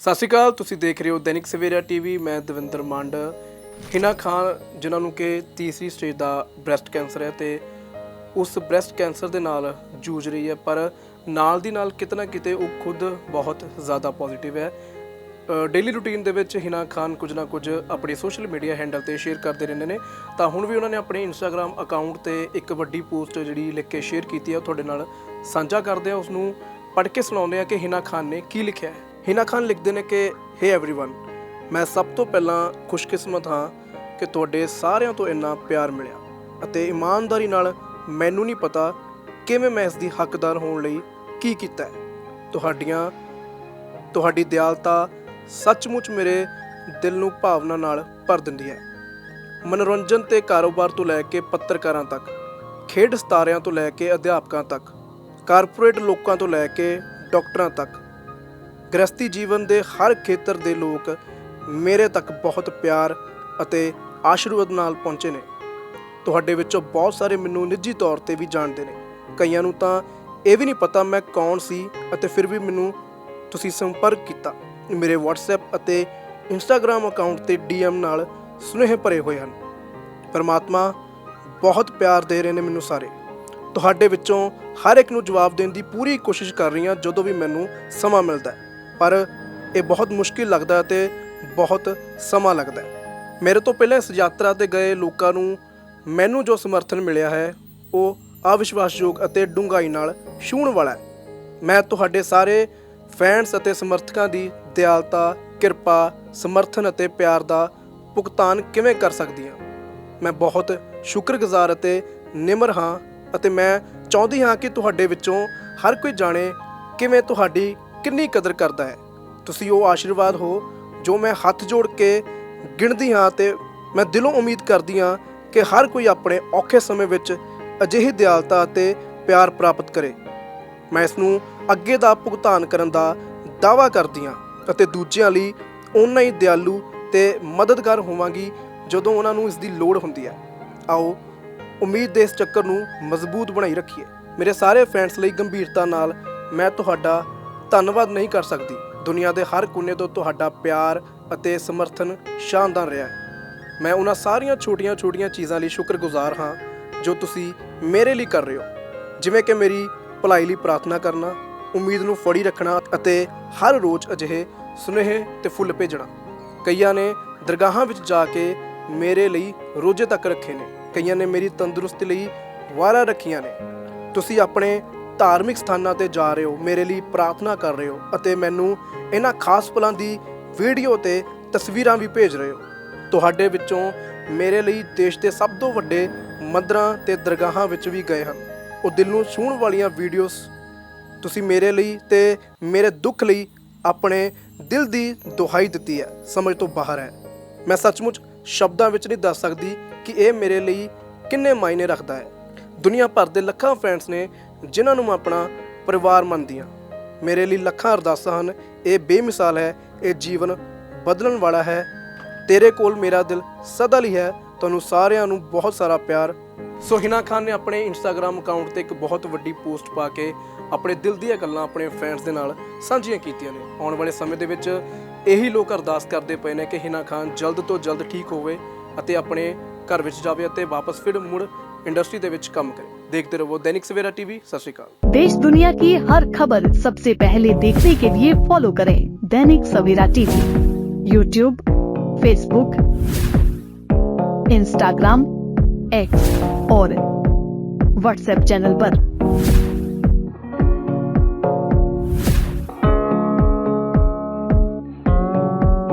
ਸਤਿ ਸ਼੍ਰੀ ਅਕਾਲ, ਤੁਸੀਂ ਦੇਖ ਰਹੇ ਹੋ ਦੈਨਿਕ ਸਵੇਰਾ ਟੀਵੀ, ਮੈਂ ਦਵਿੰਦਰ ਮੰਡ। ਹਿਨਾ ਖਾਨ, ਜਿਨ੍ਹਾਂ ਨੂੰ ਕਿ ਤੀਸਰੀ ਸਟੇਜ ਦਾ ਬ੍ਰੈਸਟ ਕੈਂਸਰ ਹੈ ਤੇ ਉਸ ਬ੍ਰੈਸਟ ਕੈਂਸਰ ਦੇ ਨਾਲ ਜੂਝ ਰਹੀ ਹੈ, ਪਰ ਨਾਲ ਦੀ ਨਾਲ ਕਿਤੇ ਨਾ ਕਿਤੇ ਉਹ ਖੁਦ ਬਹੁਤ ਜ਼ਿਆਦਾ ਪੋਜ਼ਿਟਿਵ ਹੈ। ਡੇਲੀ ਰੂਟੀਨ ਦੇ ਵਿੱਚ ਹਿਨਾ ਖਾਨ ਕੁਝ ਨਾ ਕੁਝ ਆਪਣੇ ਸੋਸ਼ਲ ਮੀਡੀਆ ਹੈਂਡਲ ਤੇ ਸ਼ੇਅਰ ਕਰਦੇ ਰਹਿੰਦੇ ਨੇ। ਤਾਂ ਹੁਣ ਵੀ ਉਹਨਾਂ ਨੇ ਆਪਣੇ ਇੰਸਟਾਗ੍ਰam ਅਕਾਊਂਟ ਤੇ ਇੱਕ ਵੱਡੀ ਪੋਸਟ ਜਿਹੜੀ ਲਿਖ ਕੇ ਸ਼ੇਅਰ ਕੀਤੀ ਹੈ, ਉਹ ਤੁਹਾਡੇ ਨਾਲ ਸਾਂਝਾ ਕਰਦੇ ਆ ਉਸ ਨੂੰ ਪੜ੍ਹ ਕੇ ਸੁਣਾਉਂਦੇ ਆ ਕਿ ਹਿਨਾ ਖਾਨ ਨੇ ਕੀ ਲਿਖਿਆ ਹੈ। ਹਿਨਾ ਖਾਨ ਲਿਖਦੇ ਨੇ ਕਿ ਹੇ एवरीवन ਮੈਂ ਸਭ ਤੋਂ ਪਹਿਲਾਂ ਖੁਸ਼ਕਿਸਮਤ ਹਾਂ ਕਿ ਤੁਹਾਡੇ ਸਾਰਿਆਂ ਤੋਂ ਇੰਨਾ ਪਿਆਰ ਮਿਲਿਆ ਅਤੇ ਇਮਾਨਦਾਰੀ ਨਾਲ ਮੈਨੂੰ ਨਹੀਂ ਪਤਾ ਕਿਵੇਂ ਮੈਂ ਇਸ ਦੀ ਹੱਕਦਾਰ ਹੋਣ ਲਈ ਕੀ ਕੀਤਾ ਹੈ ਤੁਹਾਡੀਆਂ ਤੁਹਾਡੀ ਦਿਆਲਤਾ ਸੱਚਮੁੱਚ ਮੇਰੇ ਦਿਲ ਨੂੰ ਭਾਵਨਾ ਨਾਲ ਭਰ ਦਿੰਦੀ ਹੈ ਮਨੋਰੰਜਨ ਤੇ ਕਾਰੋਬਾਰ ਤੋਂ ਲੈ ਕੇ ਪੱਤਰਕਾਰਾਂ ਤੱਕ ਖੇਡ ਸਤਾਰਿਆਂ ਤੋਂ ਲੈ ਕੇ ਅਧਿਆਪਕਾਂ ਤੱਕ ਕਾਰਪੋਰੇਟ ਲੋਕਾਂ ਤੋਂ ਲੈ ਕੇ ਡਾਕਟਰਾਂ ਤੱਕ ਗ੍ਰਸਤੀ ਜੀਵਨ ਦੇ ਹਰ ਖੇਤਰ ਦੇ ਲੋਕ ਮੇਰੇ ਤੱਕ ਬਹੁਤ ਪਿਆਰ ਅਤੇ ਆਸ਼ੀਰਵਾਦ ਨਾਲ ਪਹੁੰਚੇ ਨੇ। ਤੁਹਾਡੇ ਵਿੱਚੋਂ ਬਹੁਤ ਸਾਰੇ ਮੈਨੂੰ ਨਿੱਜੀ ਤੌਰ ਤੇ ਵੀ ਜਾਣਦੇ ਨੇ। ਕਈਆਂ ਨੂੰ ਤਾਂ ਇਹ ਵੀ ਨਹੀਂ ਪਤਾ ਮੈਂ ਕੌਣ ਸੀ ਅਤੇ ਫਿਰ ਵੀ ਮੈਨੂੰ ਤੁਸੀਂ ਸੰਪਰਕ ਕੀਤਾ। ਮੇਰੇ WhatsApp ਅਤੇ Instagram ਅਕਾਊਂਟ ਤੇ DM ਨਾਲ ਸੁਨੇਹੇ ਭਰੇ ਹੋਏ ਹਨ। ਪਰਮਾਤਮਾ ਬਹੁਤ ਪਿਆਰ ਦੇ ਰਹੇ ਨੇ ਮੈਨੂੰ ਸਾਰੇ। ਤੁਹਾਡੇ ਵਿੱਚੋਂ ਹਰ ਇੱਕ ਨੂੰ ਜਵਾਬ ਦੇਣ ਦੀ ਪੂਰੀ ਕੋਸ਼ਿਸ਼ ਕਰ ਰਹੀ ਹਾਂ ਜਦੋਂ ਵੀ ਮੈਨੂੰ ਸਮਾਂ ਮਿਲਦਾ ਹੈ। ਪਰ ਇਹ ਬਹੁਤ ਮੁਸ਼ਕਿਲ ਲੱਗਦਾ ਹੈ ਤੇ ਬਹੁਤ ਸਮਾਂ ਲੱਗਦਾ ਮੇਰੇ ਤੋਂ ਪਹਿਲਾਂ ਇਸ ਯਾਤਰਾ ਤੇ ਗਏ ਲੋਕਾਂ ਨੂੰ ਮੈਨੂੰ ਜੋ ਸਮਰਥਨ ਮਿਲਿਆ ਹੈ, ਉਹ ਅਵਿਸ਼ਵਾਸਯੋਗ ਅਤੇ ਡੂੰਘਾਈ ਨਾਲ ਛੂਹਣ ਵਾਲਾ ਹੈ। ਮੈਂ ਤੁਹਾਡੇ ਸਾਰੇ ਫੈਨਸ ਅਤੇ ਸਮਰਥਕਾਂ ਦੀ ਦਿਆਲਤਾ, ਕਿਰਪਾ, ਸਮਰਥਨ ਅਤੇ ਪਿਆਰ ਦਾ ਭੁਗਤਾਨ ਕਿਵੇਂ ਕਰ ਸਕਦੀ ਹਾਂ? ਮੈਂ ਬਹੁਤ ਸ਼ੁਕਰਗੁਜ਼ਾਰ ਅਤੇ ਨਿਮਰ ਹਾਂ ਅਤੇ ਮੈਂ ਚਾਹੁੰਦੀ ਹਾਂ ਕਿ ਤੁਹਾਡੇ ਵਿੱਚੋਂ ਹਰ ਕੋਈ ਜਾਣੇ ਕਿਵੇਂ ਤੁਹਾਡੀ ਕਿੰਨੀ ਕਦਰ ਕਰਦਾ ਹੈ? ਤੁਸੀਂ ਉਹ ਆਸ਼ੀਰਵਾਦ ਹੋ ਜੋ ਮੈਂ ਹੱਥ ਜੋੜ ਕੇ ਗਿਣਦੀ ਹਾਂ ਤੇ ਮੈਂ ਦਿਲੋਂ ਉਮੀਦ ਕਰਦੀ ਹਾਂ ਕਿ ਹਰ ਕੋਈ ਆਪਣੇ ਔਖੇ ਸਮੇਂ ਵਿੱਚ ਅਜਿਹੀ ਦਿਆਲਤਾ ਅਤੇ ਪਿਆਰ ਪ੍ਰਾਪਤ ਕਰੇ। ਮੈਂ ਇਸ ਨੂੰ ਅੱਗੇ ਦਾ ਭੁਗਤਾਨ ਕਰਨ ਦਾ ਦਾਅਵਾ ਕਰਦੀ ਹਾਂ ਅਤੇ ਦੂਜਿਆਂ ਲਈ ਓਨਾ ਹੀ ਦਿਆਲੂ ਤੇ ਮਦਦਗਾਰ ਹੋਵਾਂਗੀ ਜਦੋਂ ਉਹਨਾਂ ਨੂੰ ਇਸ ਦੀ ਲੋੜ ਹੁੰਦੀ ਹੈ। ਆਓ, ਉਮੀਦ ਦੇ ਇਸ ਚੱਕਰ ਨੂੰ ਮਜ਼ਬੂਤ ਬਣਾਈ ਰੱਖੀਏ। ਮੇਰੇ ਸਾਰੇ ਫੈਨਸ ਲਈ ਗੰਭੀਰਤਾ ਨਾਲ ਮੈਂ ਤੁਹਾਡਾ ਧੰਨਵਾਦ ਨਹੀਂ ਕਰ ਸਕਦੀ। ਦੁਨੀਆ ਦੇ ਹਰ ਕੋਨੇ ਤੋਂ ਤੁਹਾਡਾ ਪਿਆਰ ਅਤੇ ਸਮਰਥਨ ਸ਼ਾਨਦਾਰ ਰਿਹਾ ਹੈ। ਮੈਂ ਉਹਨਾਂ ਸਾਰੀਆਂ ਛੋਟੀਆਂ-ਛੋਟੀਆਂ ਚੀਜ਼ਾਂ ਲਈ ਸ਼ੁਕਰਗੁਜ਼ਾਰ ਹਾਂ ਜੋ ਤੁਸੀਂ ਮੇਰੇ ਲਈ ਕਰ ਰਹੇ ਹੋ। ਜਿਵੇਂ ਕਿ ਮੇਰੀ ਭਲਾਈ ਲਈ ਪ੍ਰਾਰਥਨਾ ਕਰਨਾ, ਉਮੀਦ ਨੂੰ ਫੜੀ ਰੱਖਣਾ ਅਤੇ ਹਰ ਰੋਜ਼ ਅਜਿਹੇ ਸੁਨੇਹੇ ਤੇ ਫੁੱਲ ਭੇਜਣਾ। ਕਈਆਂ ਨੇ ਦਰਗਾਹਾਂ ਵਿੱਚ ਜਾ ਕੇ ਮੇਰੇ ਲਈ ਰੋਜ਼ੇ ਤੱਕ ਰੱਖੇ ਨੇ। ਕਈਆਂ ਨੇ ਮੇਰੀ ਤੰਦਰੁਸਤੀ ਲਈ ਵਾਰਾ ਰੱਖੀਆਂ ਨੇ। ਤੁਸੀਂ ਆਪਣੇ ਧਾਰਮਿਕ ਸਥਾਨਾਂ ਤੇ ਜਾ ਰਹੇ ਹੋ, ਮੇਰੇ ਲਈ ਪ੍ਰਾਰਥਨਾ ਕਰ ਰਹੇ ਹੋ ਅਤੇ ਮੈਨੂੰ ਇਹਨਾਂ ਖਾਸ ਪਲਾਂ ਦੀ ਵੀਡੀਓ ਤੇ ਤਸਵੀਰਾਂ ਵੀ ਭੇਜ ਰਹੇ ਹੋ। ਤੁਹਾਡੇ ਵਿੱਚੋਂ ਮੇਰੇ ਲਈ ਦੇਸ਼ ਦੇ ਸਭ ਤੋਂ ਵੱਡੇ ਮੰਦਰਾਂ ਤੇ ਦਰਗਾਹਾਂ ਵਿੱਚ ਵੀ ਗਏ ਹਨ। ਉਹ ਦਿਲ ਨੂੰ ਛੂਹਣ ਵਾਲੀਆਂ ਵੀਡੀਓਜ਼ ਤੁਸੀਂ ਮੇਰੇ ਲਈ ਤੇ ਮੇਰੇ ਦੁੱਖ ਲਈ ਆਪਣੇ ਦਿਲ ਦੀ ਦੁਹਾਈ ਦਿੱਤੀ ਹੈ, ਸਮਝ ਤੋਂ ਬਾਹਰ ਹੈ। ਮੈਂ ਸੱਚਮੁੱਚ ਸ਼ਬਦਾਂ ਵਿੱਚ ਨਹੀਂ ਦੱਸ ਸਕਦੀ ਕਿ ਇਹ ਮੇਰੇ ਲਈ ਕਿੰਨੇ ਮਾਇਨੇ ਰੱਖਦਾ ਹੈ। ਦੁਨੀਆ ਭਰ ਦੇ ਲੱਖਾਂ ਫੈਨਸ ਨੇ ਜਿਨ੍ਹਾਂ ਨੂੰ ਮੈਂ ਆਪਣਾ ਪਰਿਵਾਰ ਮੰਨਦੀ ਹਾਂ। ਮੇਰੇ ਲਈ ਲੱਖਾਂ ਅਰਦਾਸਾਂ ਹਨ। ਇਹ ਬੇਮਿਸਾਲ ਹੈ। ਇਹ ਜੀਵਨ ਬਦਲਣ ਵਾਲਾ ਹੈ। ਤੇਰੇ ਕੋਲ ਮੇਰਾ ਦਿਲ ਸਦਾ ਲਈ ਹੈ। ਤੁਹਾਨੂੰ ਸਾਰਿਆਂ ਨੂੰ ਬਹੁਤ ਸਾਰਾ ਪਿਆਰ। ਸੋ ਹਿਨਾ ਖਾਨ ਨੇ ਆਪਣੇ ਇੰਸਟਾਗ੍ਰam ਅਕਾਊਂਟ ਤੇ ਇੱਕ ਬਹੁਤ ਵੱਡੀ ਪੋਸਟ ਪਾ ਕੇ ਆਪਣੇ ਦਿਲ ਦੀਆਂ ਗੱਲਾਂ ਆਪਣੇ ਫੈਨਸ ਦੇ ਨਾਲ ਸਾਂਝੀਆਂ ਕੀਤੀਆਂ ਨੇ। ਆਉਣ ਵਾਲੇ ਸਮੇਂ ਦੇ ਵਿੱਚ ਇਹੀ ਲੋਕ ਅਰਦਾਸ ਕਰਦੇ ਪਏ ਨੇ ਕਿ ਹਿਨਾ ਖਾਨ ਜਲਦ ਤੋਂ ਜਲਦ ਠੀਕ ਹੋਵੇ ਅਤੇ ਆਪਣੇ ਘਰ ਵਿੱਚ ਜਾਵੇ ਅਤੇ ਵਾਪਸ ਫਿਰ ਮੁੜ ਇੰਡਸਟਰੀ ਦੇ ਵਿੱਚ ਕੰਮ ਕਰੇ ਦੇਖਦੇ ਰਹੋ ਦੈਨਿਕ ਸਵੇਰਾ ਟੀਵੀ ਸਤਿ ਸ਼੍ਰੀ ਅਕਾਲ देश दुनिया की हर खबर सबसे पहले देखने के लिए फॉलो करें Dainik Savera TV YouTube Facebook Instagram X और व्हाट्सएप चैनल पर।